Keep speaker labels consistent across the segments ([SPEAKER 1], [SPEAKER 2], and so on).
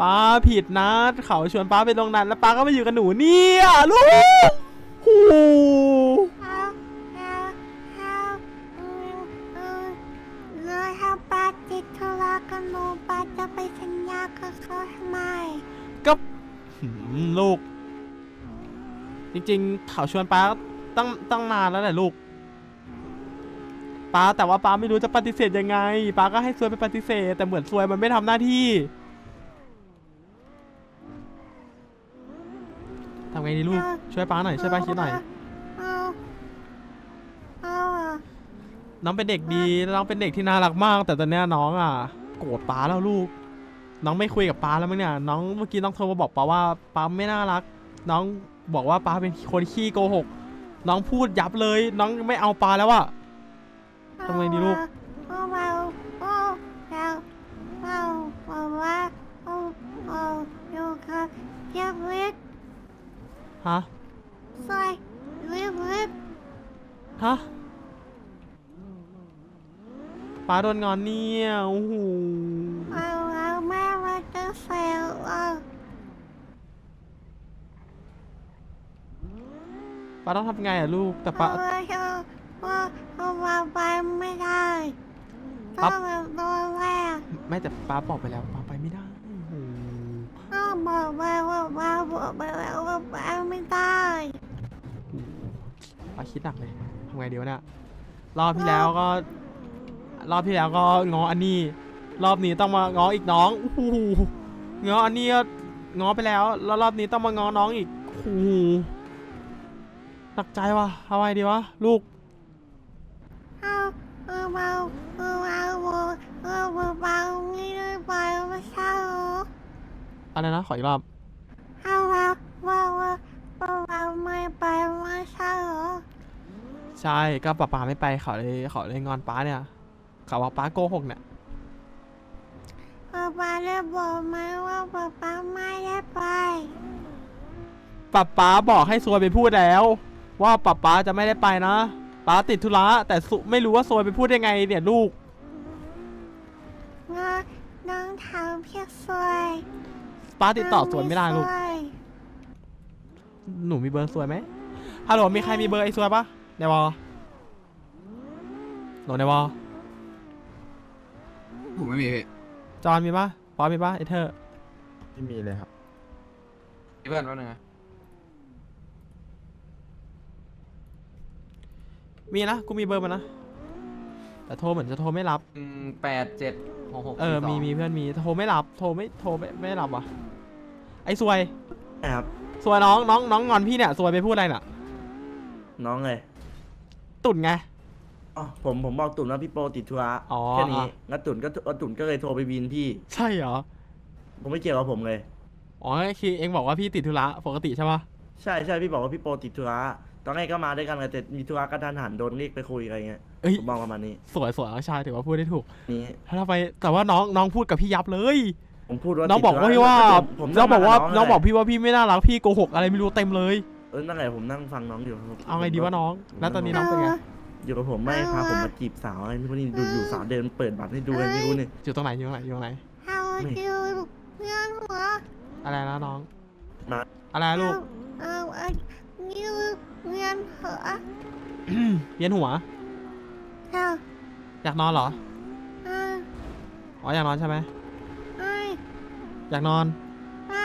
[SPEAKER 1] ป้าผิดนะเขาชวนป้าไปลงนั้นแล้วป้าก็มาอยู่กับหนูเนี่ยลูกหู
[SPEAKER 2] เลยถ้าป้าติดธุระกับหนูป้าจะไปสัญญากับเขาทำไม
[SPEAKER 1] ก็ลูก จริงๆเขาชวนป้าตั้งตั้งนานแล้วแหละลูกป้าแต่ว่าป้าไม่รู้จะปฏิเสธยังไงป้าก็ให้ซวยไปปฏิเสธ แต่เหมือนซวยมันไม่ทำหน้าที่ ทำไงดีลูก ช่วยป้าหน่อย ช่วยป้าคิดหน่อย
[SPEAKER 2] เอาเอาอะ
[SPEAKER 1] น้องเป็นเด็กดี น้องเป็นเด็กที่น่ารักมาก แต่ตอนเนี้ยน้องอะโกรธป้าแล้วลูก น้องไม่คุยกับป้าแล้วมั้งเนี่ย น้องเมื่อกี้น้องโทรมาบอกป้าว่าป้าไม่น่ารัก น้องบอกว่าป้าเป็นคนขี้โกหก น้องพูดยับเลย น้องไม่เอาป้าแล้วอะทำไงดีลูก
[SPEAKER 2] เอาอาเอาเอาเอาเอาว่าเอาเอาอยู่กับเรียบเรียบ
[SPEAKER 1] ฮะ
[SPEAKER 2] สวยเรียบเรียบ
[SPEAKER 1] ฮะป้าโดนงอนเนี่ยโอ้โห
[SPEAKER 2] เอาเอาแม่ว่าจะเซลเอา
[SPEAKER 1] ป้าต้องทำไงอะลูกแต่ป้า
[SPEAKER 2] เอาเอาเอาเอาว่าไปไม่ได้
[SPEAKER 1] ปั๊
[SPEAKER 2] ต้อบงแบบโดนแรก
[SPEAKER 1] ไม่แต่ป้าบอกไปแล้วป้า
[SPEAKER 2] ก็บอกไปว่าว่าบอกไปแล้วว่าไปไม่ได้
[SPEAKER 1] ป้าคิดหนักเลยทำไงดีวะเนี่ยรอบที่แล้วก็ รอบที่แล้วก็ง้ออันนี้ รอบนี้ต้องมาง้ออีกน้องโอ้โหง้ออันนี้ก็ง้อไปแล้ว แล้วรอบนี้ต้องมาง้อน้องอีกโอ้โหหนักใจว่ะทำไงดีวะลูก
[SPEAKER 2] เอาเอาเอาเอาเอาเอา อะ
[SPEAKER 1] ไรนะ ขออีกรอบ
[SPEAKER 2] เอาเอาว่าว่าว่าว่าไม่ไปไม่ใช่หรอ
[SPEAKER 1] ใช่ก็ป้าป้าไม่ไปเขาเลยเขาเลยงอนป้าเนี่ย เขาว่าป้าโกหกเนี่ย
[SPEAKER 2] ป๊าป๊าได้บอกไหมว่าป๊าป๊าไม่ได้ไป
[SPEAKER 1] ป้าป้าบอกให้ซวยไปพูดแล้ว ว่าป้าป้าจะไม่ได้ไปนะป้าติดธุระแต่สุไม่รู้ว่าซวยไปพูดยังไงเนี่ยลูก
[SPEAKER 2] น้องน้องทำเพียงสวย
[SPEAKER 1] ป้าติดต่อซวยไม่ได้ลูก
[SPEAKER 2] สวย
[SPEAKER 1] หนูมีเบอร์ซวยไหมฮัลโหลมีใครมีเบอร์ไอ้ซวยปะในวอลโหลในวอล
[SPEAKER 3] ผมไม่มีพี่
[SPEAKER 1] จอนมีปะปอมีปะไอเธอ
[SPEAKER 4] ไม่มีเลยครับ
[SPEAKER 3] เพื่อนแป๊บนึงนะ
[SPEAKER 1] มีนะ กูมีเบอร์มันนะ แต่โทรเหมือนจะโทรไม่รับ
[SPEAKER 3] อืมแปดเจ็ดหกหก
[SPEAKER 1] เออ มีมีเพื่อนมีโทรไม่รับ โทรไม่โทรไม่ไม่รับวะไอ้ซวย
[SPEAKER 5] ครับ
[SPEAKER 1] ซวยน้องน้องน้องงอนพี่เนี่ยซวยไปพูดอะไรน่ะ
[SPEAKER 5] น้องเลย
[SPEAKER 1] ตุ่นไง
[SPEAKER 5] อ๋อผมผมบอกตุ่นว่าพี่โปติดธุระ
[SPEAKER 1] อ๋อ
[SPEAKER 5] แค่นี้
[SPEAKER 1] อะ
[SPEAKER 5] งั้นตุ่นก็อะตุ่นก็เลยโทรไปวินพี่
[SPEAKER 1] ใช่เหรอ
[SPEAKER 5] ผมไม่เกี่ยวกับผมเลย
[SPEAKER 1] อ๋อคือเองบอกว่าพี่ติดธุระปกติใช่ปะ
[SPEAKER 5] ใช่ใช่พี่บอกว่าพี่โปติดธุระ ตอนแรกก็มาด้วยกันเลยแต่มีธุระกระทันหันโดนเรียกไปคุยอะไรเงี้ย
[SPEAKER 1] เอ้ย
[SPEAKER 5] ผมบอกประมาณนี้
[SPEAKER 1] สวยสวยน้องชายถือว่าพูดได้ถูก
[SPEAKER 5] นี้
[SPEAKER 1] ถ้าไปแต่ว่าน้องน้องพูดกับพี่ยับเลย
[SPEAKER 5] ผมพูดว่า
[SPEAKER 1] น้องบอกว่า
[SPEAKER 5] ติดธุระ
[SPEAKER 1] พี่ว่า
[SPEAKER 5] ผม
[SPEAKER 1] น้องบอกว่า
[SPEAKER 5] ง
[SPEAKER 1] น้องบอก
[SPEAKER 5] พี่
[SPEAKER 1] พี่ว่าพี่ไม่น่ารักพี่โกหกอะไรไม่รู้เต็มเลย
[SPEAKER 5] เออนั่นแหละผมนั่งฟังน้องอยู่ครับ
[SPEAKER 1] เอาไงดีวะน้อง แล้วตอนนี้น้องเป็นไง
[SPEAKER 5] อยู่กับผมไม่พาผมมาจีบสาวอะไรไม่รู้นี่ดูอยู่สาวเดินเปิดบัตรให้ดูอะไรไม่รู้นี่
[SPEAKER 1] อยู่ตรงไหนอยู่ตรงไหนอยู่ตรงไหน
[SPEAKER 2] เอา
[SPEAKER 5] ไม่
[SPEAKER 2] ดูเพื่อนหัว
[SPEAKER 1] อะไรนะน้อง
[SPEAKER 5] มา
[SPEAKER 1] อะไรนะลูก
[SPEAKER 2] เอา เอานิ้วเพื่อนหัว
[SPEAKER 1] เวียนหัว
[SPEAKER 2] เอา
[SPEAKER 1] อยากนอนเหรอ
[SPEAKER 2] เอา
[SPEAKER 1] อ๋ออยากนอนใช่ไหม
[SPEAKER 2] เอา
[SPEAKER 1] อยากนอน
[SPEAKER 2] เอา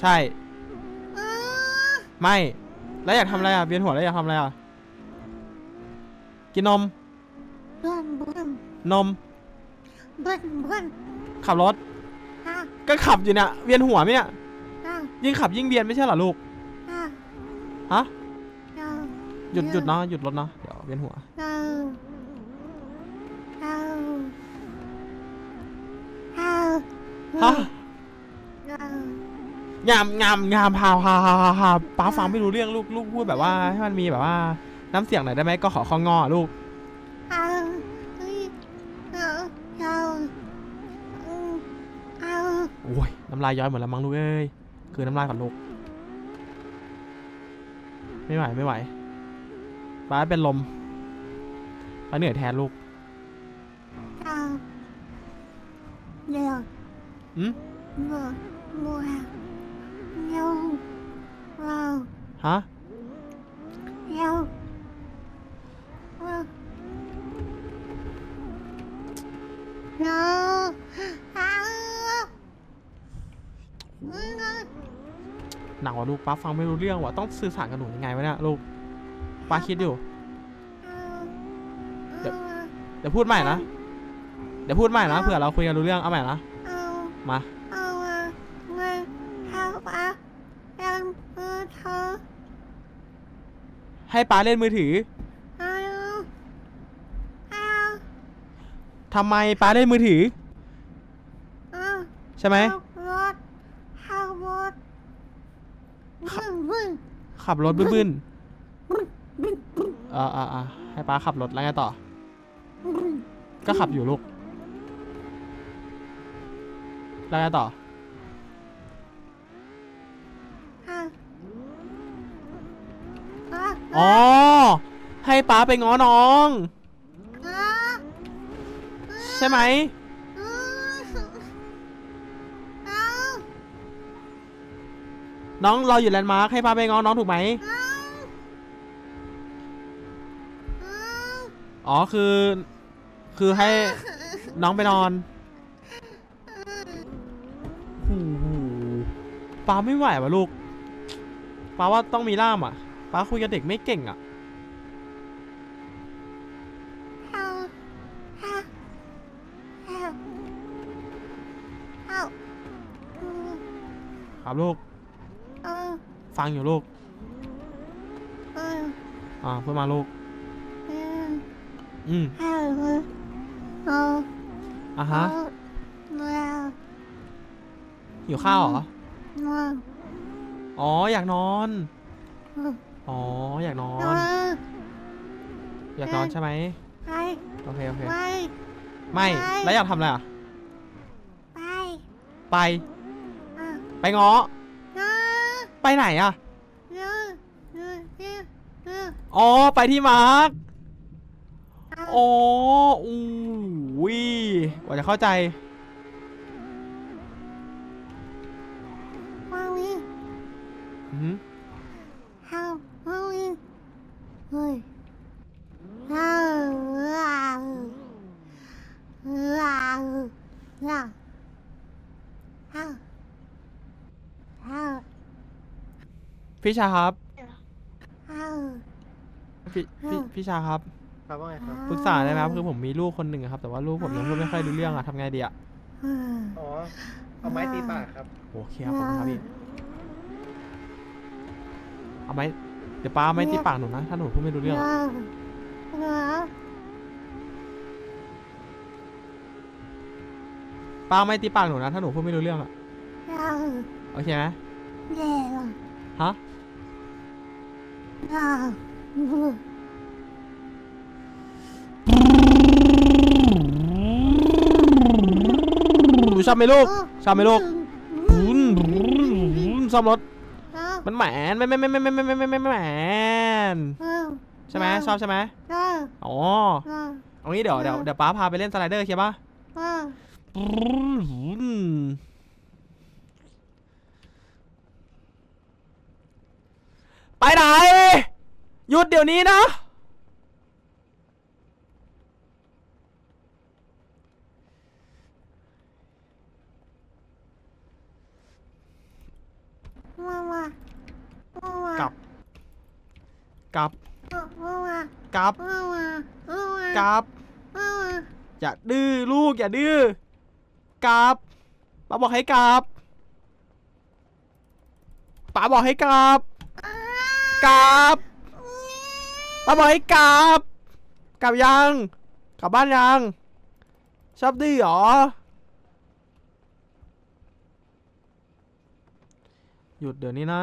[SPEAKER 1] ใช่
[SPEAKER 2] เอา
[SPEAKER 1] ไม่ แล้วอยากทำอะไรอะ เวียนหัวแล้วอยากทำอะไรอะ กินนม
[SPEAKER 2] เพื่อนเพื่อน
[SPEAKER 1] นม
[SPEAKER 2] เพื่อนเพื่อน
[SPEAKER 1] ขับรถ
[SPEAKER 2] เอา
[SPEAKER 1] ก็ขับอยู่เนี่ย เวียนหัวไหมเนี่ย
[SPEAKER 2] เอา
[SPEAKER 1] ยิ่งขับยิ่งเวียนไม่ใช่เหรอลูก
[SPEAKER 2] เอา
[SPEAKER 1] ฮะ
[SPEAKER 2] เอา
[SPEAKER 1] หยุดหยุดเนาะหยุดรถเนาะเดี๋ยวเวียนหัว
[SPEAKER 2] เอาเอาเอา
[SPEAKER 1] ฮะ
[SPEAKER 2] เอา
[SPEAKER 1] งามงามงามพาวพาวพาวพาวพาวป้าฟังไม่รู้เรื่องลูกลูกพูดแบบว่าให้มันมีแบบว่า น้ำเสียงหน่อยได้ไหมก็ขอข้องอลูก
[SPEAKER 2] เอาเฮ้ยเอาเอาอืมเอา
[SPEAKER 1] โอ้ยน้ำลายย้อยหมดแล้วมั้งลูกเอ้ยคือน้ำลายก่อนลูก ไม่ไหวไม่ไหวป้าเป็นลมป้าเหนื่อยแทนลูก
[SPEAKER 2] เอาเดี๋ยว
[SPEAKER 1] อืม
[SPEAKER 2] บัวบัวเร็วเร็ว
[SPEAKER 1] ฮะ
[SPEAKER 2] ว่า
[SPEAKER 1] ลูกป้าฟังไม่รู้เรื่องว่ะต้องสื่อสารกับหนูยังไงวะเนี่ยลูกป้าคิดอยู่ เดี๋ยว เดี๋ยวพูดใหม่นะเดี๋ยวพูดใหม่นะเผื่อเราคุยกันรู้เรื่องเอาใหม่นะมา
[SPEAKER 2] เอาเงินเข้ามายังมือเธอ
[SPEAKER 1] ให้ป้าเล่นมือถือ
[SPEAKER 2] เอาเอา
[SPEAKER 1] ทำไมป้าเล่นมือถือ
[SPEAKER 2] เอา
[SPEAKER 1] ใช่ไหม
[SPEAKER 2] เข้ารถเข้ารถบึ้งบึ้ง
[SPEAKER 1] ขับรถบึ้นๆเออเออเออให้ป้าขับรถแล้วไงต่อ
[SPEAKER 2] บึ้ง
[SPEAKER 1] ก็ขับอยู่ลูก แล้วไงต่อ
[SPEAKER 2] เอาเอา
[SPEAKER 1] อ๋อ ให้ป้าไปง้อน้อง
[SPEAKER 2] เอา
[SPEAKER 1] ใช่ไหม น้องรออยู่แลนด์มาร์คให้ป้าไปง้อน้องถูกไหมอ๋อคือ คือให้น้องไปนอนป้าไม่ไหววะลูกป้าว่าต้องมีล่ามอะป้าคุยกับเด็กไม่เก่งอะครับลูก ฟังอยู่ลูก
[SPEAKER 2] เอา
[SPEAKER 1] อ่าพูดมาลูก
[SPEAKER 2] เอา
[SPEAKER 1] อืม
[SPEAKER 2] เอาเอา
[SPEAKER 1] อะฮะ
[SPEAKER 2] เอา
[SPEAKER 1] หิวข้าวเหรอ
[SPEAKER 2] เอา
[SPEAKER 1] อ๋ออยากนอน
[SPEAKER 2] เอา
[SPEAKER 1] อ๋ออยากนอ
[SPEAKER 2] เอา
[SPEAKER 1] นอยากนอนใช่ไหม
[SPEAKER 2] ไป
[SPEAKER 1] โอเคโอเค
[SPEAKER 2] ไป
[SPEAKER 1] ไม่แล้วอยากทำอะไรอะ
[SPEAKER 2] ไป
[SPEAKER 1] ไป
[SPEAKER 2] อะ
[SPEAKER 1] ไปง้อ
[SPEAKER 2] เอา
[SPEAKER 1] ไปไหนอะ
[SPEAKER 2] เอาเอาเอา
[SPEAKER 1] อ๋อ ไปที่มาร์ค
[SPEAKER 2] เอา
[SPEAKER 1] อ๋ออู้วิกว่าจะเข้าใจ
[SPEAKER 2] วางนี้
[SPEAKER 1] อือ พี่ชาครับ
[SPEAKER 2] เอา
[SPEAKER 1] พี่พี่
[SPEAKER 2] อ้าว
[SPEAKER 1] พี่ชาครับ
[SPEAKER 3] ครับว่าไงครับ
[SPEAKER 1] ปรึกษาได้ไหมครับคือผมมีลูกคนหนึ่งอะครับ แต่ว่าลูกผมยังพูดไม่ค่อยรู้เรื่องอะทำไงดีอะ
[SPEAKER 2] เออ
[SPEAKER 4] อ๋อ เอาไม้ตีปากครับ
[SPEAKER 1] โอเคครับผมครับพี่เอาไหมเดี๋ยวป้าเอาไม้ตีปากหนูนะถ้าหนูพูดไม่รู้เรื่องอะ
[SPEAKER 2] เอาเอา
[SPEAKER 1] ป้าเอาไม้ตีปากหนูนะถ้าหนูพูดไม่รู้เรื่องอะ
[SPEAKER 2] เอา
[SPEAKER 1] โอเคไหม
[SPEAKER 2] เดี๋ยว
[SPEAKER 1] ฮะ
[SPEAKER 2] เอา
[SPEAKER 1] ชอบไหมลูกชอบไหมลูกบุนบุนซ่อมรถ มันแหมนไม่ไม่ไม่ไม่ไม่ไม่ไม่ไม่แหมนใช่ไหมชอบใช่ไหม
[SPEAKER 2] อ๋
[SPEAKER 1] อ
[SPEAKER 2] เอา
[SPEAKER 1] งี้เดี๋ยวเดี๋ยวเดี๋ยวป้าพาไปเล่นสไลเดอร์โอเคปะ
[SPEAKER 2] เอา
[SPEAKER 1] ไปไหน หยุดเดี๋ยวนี้นะ
[SPEAKER 2] มามามามา
[SPEAKER 1] กลับ กลับ
[SPEAKER 2] มามา
[SPEAKER 1] กลับ
[SPEAKER 2] มามา
[SPEAKER 1] กลับ
[SPEAKER 2] มามา
[SPEAKER 1] อย่าดื้อลูกอย่าดื้อ กลับป้าบอกให้กลับป้าบอกให้กลับ กลับป้าบอยกลับ กลับยัง กลับบ้านยัง ชอบดื้อเหรอ หยุดเดี๋ยวนี้นะ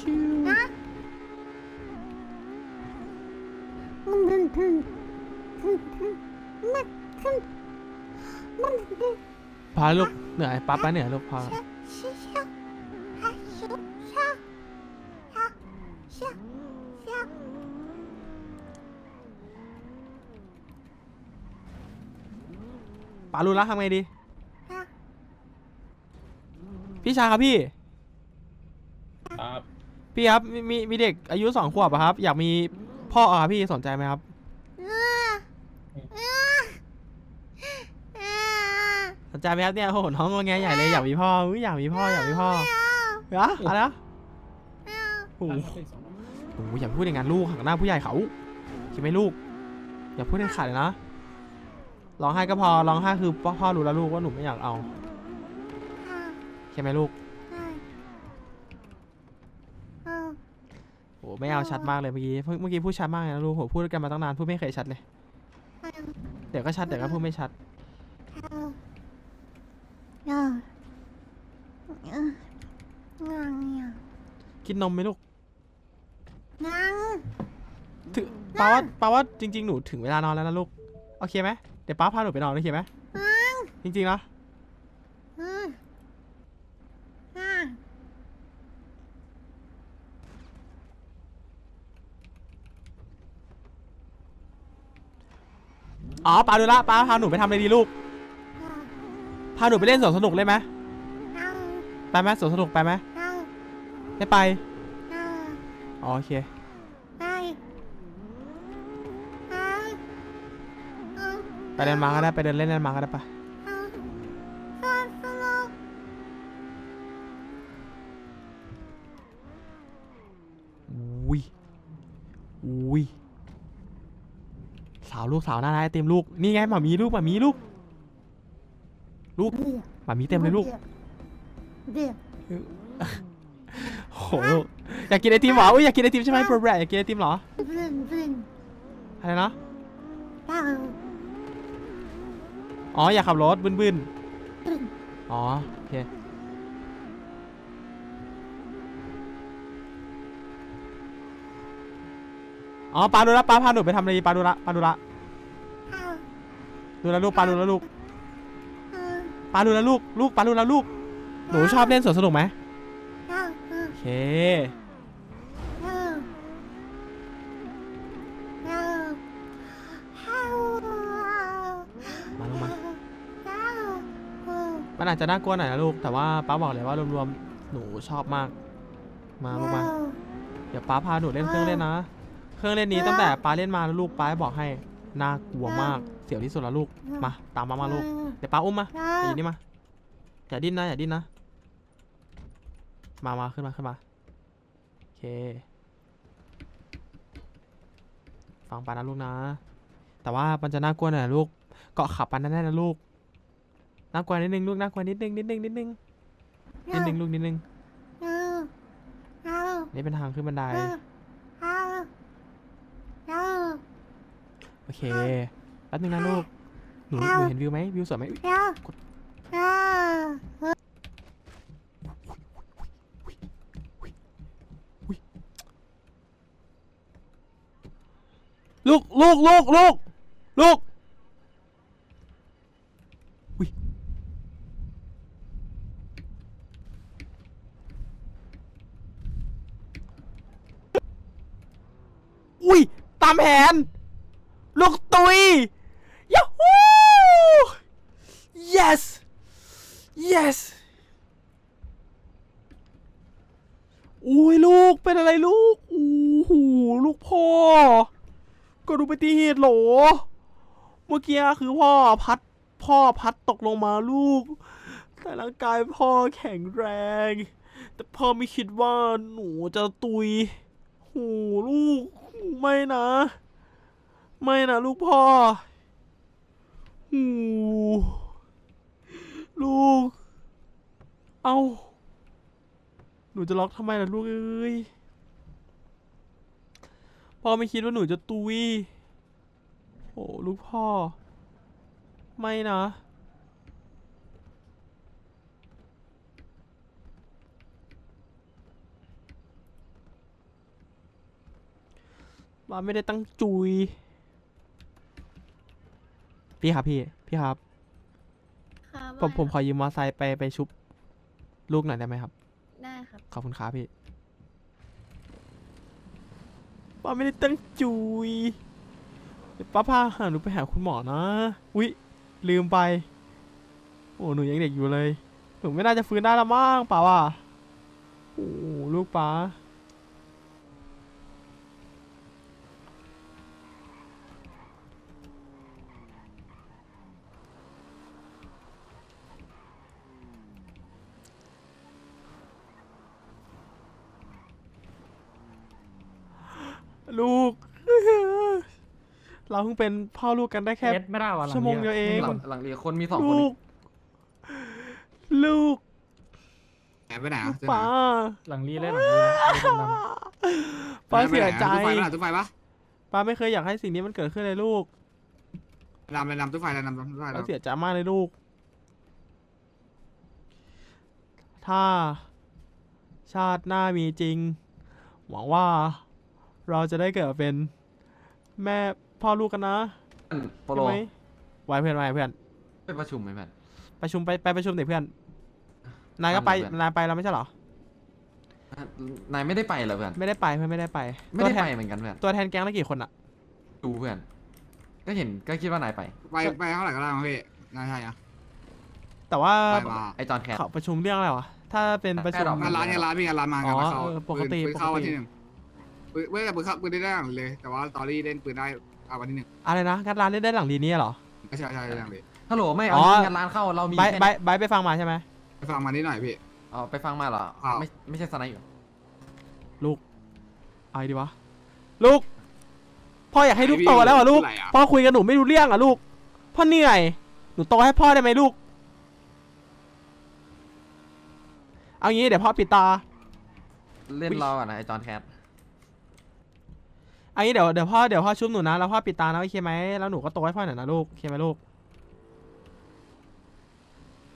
[SPEAKER 1] พาลูกเหนื่อยป้าป้าเหนื่อยลูกพาป้ารู้แล้วทำไงดี พี่ชายครับพี่
[SPEAKER 6] ครับ
[SPEAKER 1] พี่ครับมีมีมีเด็กอายุสองขวบอะครับ อยากมีพ่ออะครับพี่สนใจไหมครับ สน ใจไหมครับเนี่ยโอ้โหน้องงอแงใหญ่เลยอยากมีพ่ออุ๊ยอยากมีพ่ออยากมีพ่ออะอะไรนะโอ้โหโอ้โหอย่าพูดอย่างนั้นลูกหักหน้าผู้ใหญ่เขาคิดไหมลูก อย่าพูดเด็ดขาดเลยนะร้องไห้ก็พอร้องไห้คือพ่อพ่อรู้แล้วลูกว่าหนูไม่อยากเอาใช่ไหมลูกโอ้ไม่เอาชัดมากเลยเมื่อกี้เพิ่งเมื่อกี้พูดชัดมากเลยนะลูกโหพูดกันมาตั้งนานพูดไม่เคยชัดเลย เดี๋ยวก็ชัดเดี๋ยวก็พูดไม่ชัด กินนมไหมลูก
[SPEAKER 2] งัง
[SPEAKER 1] ถึงป้าว่าป้าว่าจริง ๆ หนูถึงเวลานอนแล้วนะลูก โอเคไหมเดี๋ยวป้าพาหนูไปนอนโอเคไหม
[SPEAKER 2] งัง
[SPEAKER 1] จริงๆนะ
[SPEAKER 2] อืมงัง
[SPEAKER 1] อ๋อป้าดูละป้าพาหนูไปทำอะไรดีลูกพาหนูไปเล่นสวนสนุกเลยไหมไปไหมสวนสนุกไปไหมไม่ไป
[SPEAKER 2] งัง
[SPEAKER 1] อ๋อโอเค
[SPEAKER 2] ไปงังอืม
[SPEAKER 1] ไปเดินมาก็ได้ไปเดินเล่นเล่นมาก็ได้ปะ
[SPEAKER 2] อืมสวนสนุก
[SPEAKER 1] อุ้ยอุ้ยสาวลูกสาวน่ารักไอเต็มลูกนี่ไงหมามีลูกหมามีลูก ลูกหมามีเต็มเลยลูก
[SPEAKER 2] เดี๋ยว
[SPEAKER 1] โอ้โหลูกอยากกินไอติมเหรออุ้ยอยากกินไอติมใช่ไหมโปรแบรอยากกินไอติมเหรอ
[SPEAKER 2] บลินบลิน
[SPEAKER 1] อะไรนะ
[SPEAKER 2] เต้า
[SPEAKER 1] อ๋ออยากขับรถบึนบึน
[SPEAKER 2] บลิน
[SPEAKER 1] ๆอ๋อโอเคอ๋อปลาดูละปลาพาหนูไปทำอะไรดีปลาดูละปลาดูละ
[SPEAKER 2] เต้า
[SPEAKER 1] ดูแลวลูกปลาดูแลวลูก
[SPEAKER 2] อืม
[SPEAKER 1] ปลาดูแลวลูกลูกปลาดูแลวลูก หนูชอบเล่นสวนสนุกไหม
[SPEAKER 2] เต้าอืม
[SPEAKER 1] โอเค
[SPEAKER 2] อืมอืมเต้า
[SPEAKER 1] มาลงมา
[SPEAKER 2] เต้าอืม
[SPEAKER 1] มันอาจจะน่ากลัวหน่อยนะลูก แต่ว่าป้าบอกเลยว่ารวมๆ หนูชอบมาก มาลูกมา เดี๋ยวป้าพาหนูเล่นเครื่องเล่นนะ เครื่องเล่นนี้ตั้งแต่ป้าเล่นมาแล้วลูกป้าบอกให้ น่ากลัวมากเสียวที่สุดแล้วลูกมาตามมามาลูกเดี๋ยวป้าอุ้มมา
[SPEAKER 2] เต้า
[SPEAKER 1] อย่าอยู่นี่มาอย่าดิ้นนะอย่าดิ้นนะมามาขึ้นมาขึ้นมาโอเคฟังป้านะลูกนะ แต่ว่ามันจะน่ากลัวหน่อยนะลูกเกาะขับปันแน่ๆนะลูกน่ากลัวนิดนึงลูกน่ากลัวนิดนึงนิดนึงนิดนึงนิดนึงลูกนิดนึง
[SPEAKER 2] เต้าเต้า
[SPEAKER 1] นี่เป็นทางขึ้นบันได
[SPEAKER 2] เต้าเต้าเต้า
[SPEAKER 1] โอ เคแป๊บนึงนะลูกหนูหนูเห็นวิวไหมวิวสวยไหมอุ๊ย
[SPEAKER 2] เต้าเต้า
[SPEAKER 1] ลูกลูกลูกลูกลูกอุ้ยอุ้ยตามแผน ลูกตุยยาฮู yes yes อุ้ยลูกเป็นอะไรลูกโอ้โหลูกพ่อก็ดูไปตีเหตุเหรอเมื่อกี้คือพ่อพัดพ่อพัดตกลงมาลูก แต่ร่างกายพ่อแข็งแรง แต่พ่อไม่คิดว่าหนูจะตุยโหลูกไม่นะ ไม่นะลูกพ่อโอ้ลูก เอาหนูจะล็อกทำไมล่ะลูกเอ้ย พ่อไม่คิดว่าหนูจะตุยโอ้ลูกพ่อ ไม่นะ ว่าไม่ได้ตั้งจุย พี่ครับพี่ พี่ครับ
[SPEAKER 7] ค่ะ
[SPEAKER 1] ผมผมขอยืมมอไซค์ไปไปชุบลูกหน่อยได้ไหมครับ
[SPEAKER 7] ได้ครับ
[SPEAKER 1] ขอบคุณครับพี่ป้าไม่ได้ตั้งจุยเดี๋ยวป้าพาหาหนูไปหาคุณหมอนะอุ๊ยลืมไป โอ้หนูยังเด็กอยู่เลย หนูไม่น่าจะฟื้นได้ละมั้งป่าว่ะโอ้ลูกป้า ลูก เราเพิ่งเป็นพ่อลูกกันได้แค่
[SPEAKER 4] เอสไม่ได้วะหลัง
[SPEAKER 1] ชั่วโมงเดียวเอง
[SPEAKER 3] หลังหลังเรียนคนมีสองคน
[SPEAKER 1] ลู
[SPEAKER 3] นี่
[SPEAKER 1] กลูก
[SPEAKER 8] แอบไปไหน
[SPEAKER 1] ลู
[SPEAKER 8] อะ
[SPEAKER 1] กป้า
[SPEAKER 4] หลังรีเลยหลังรีเลยหลังรีดำ
[SPEAKER 1] ป้าเสียใจ
[SPEAKER 8] ตู้ไฟปะตู้ไฟปะ
[SPEAKER 1] ป้าไม่เคยอยากให้สิ่งนี้มันเกิดขึ้นเลยลูก
[SPEAKER 8] นำเลยนำตู้ไฟเลยนำตู้ไฟ
[SPEAKER 1] ป้า
[SPEAKER 8] แล้ว
[SPEAKER 1] เสียใจมากเลยลูก ถ้า ชาติหน้ามีจริง หวังว่า เราจะได้เกิดเป็นแม่พ่อลูกกันนะ
[SPEAKER 3] โปโล
[SPEAKER 1] ใช่ไหมไว้เพื่อนไว้เพื่อน
[SPEAKER 3] ไปประชุมไหมแมน
[SPEAKER 1] ประชุมไปไปประชุมเด็กเพื่อน นายก็ไป
[SPEAKER 3] ตามเพื่อน
[SPEAKER 1] นายไปแล้วไม่ใช่เหรอ
[SPEAKER 3] นายไม่ได้ไปเหรอเพื่อน
[SPEAKER 1] ไม่ได้ไปเพื่อนไม่ได้ไป
[SPEAKER 3] ไม่ได้
[SPEAKER 1] ตัวแท
[SPEAKER 3] ไป
[SPEAKER 1] น
[SPEAKER 3] เหมือนกันเพื่อน
[SPEAKER 1] ตัวแทนแก๊งละกี่คนอะ
[SPEAKER 3] ดูเพื่อน ก็เห็นก็คิดว่านายไป
[SPEAKER 8] ไปไปเท่าไหร่ก็ได้มั้งพี่น่าใช่อะ
[SPEAKER 1] แต่ว่า
[SPEAKER 8] ไปมา
[SPEAKER 3] ไอจอนแคท
[SPEAKER 1] เขาประชุมเรื่องอะไรวะ ถ้าเป็นประชุม
[SPEAKER 3] แค่ดอกไม้
[SPEAKER 8] งานร้านงานร้านมีงานร้านมา
[SPEAKER 1] อ๋
[SPEAKER 8] งา
[SPEAKER 1] อน
[SPEAKER 8] ร้านเข้า
[SPEAKER 1] เออปกติ
[SPEAKER 8] ปืนปืนเข้า
[SPEAKER 1] ปกติ
[SPEAKER 8] วันที่หนึ่ง ปืนไม่แต่ปืนเข้าปืนได้ได้หลังเลย แต่ว่าตอรี่เล่นปืนได้เอาวันที่หนึ่ง
[SPEAKER 1] อะไรนะงัดร้านได้ได้หลังดีนี้เหรอ
[SPEAKER 8] ไม่ใช่ใช่หลังเลย
[SPEAKER 3] ฮัลโหลไม่
[SPEAKER 1] อ๋
[SPEAKER 3] เอา
[SPEAKER 1] อ
[SPEAKER 3] งานร้านเข้าเรามี
[SPEAKER 1] ใบ
[SPEAKER 3] แค่
[SPEAKER 1] ใบใบไปฟังมาใช่ไหม
[SPEAKER 8] ไปฟังมานิดหน่อยพี่
[SPEAKER 3] อ๋อไปฟังมาเหรอ
[SPEAKER 8] ครับ
[SPEAKER 3] ไม่ไม่ใช่สไนป์เหรอ
[SPEAKER 1] ลูกเอาไงดีวะลูกพ่ออยากให้ลูก
[SPEAKER 8] ไอ้พี่
[SPEAKER 1] โตแล้วอะลูก
[SPEAKER 8] พูดอะไรอะ
[SPEAKER 1] พ่อคุยกับหนูไม่รู้เรื่องอะลูก พ่อเหนื่อย หนูโตให้พ่อได้ไหมลูก เอางี้เดี๋ยวพ่อปิดตา
[SPEAKER 3] เล่นรอก่อนนะไอจอนแคท
[SPEAKER 1] เอันนี้เดี๋ยวเดี๋ยวพ่อเดี๋ยวพ่อชุบหนูนะแล้วพ่อปิดตานะโอเคไหมแล้วหนูก็โตให้พ่อหน่อยนะลูกโอเคไหมลูก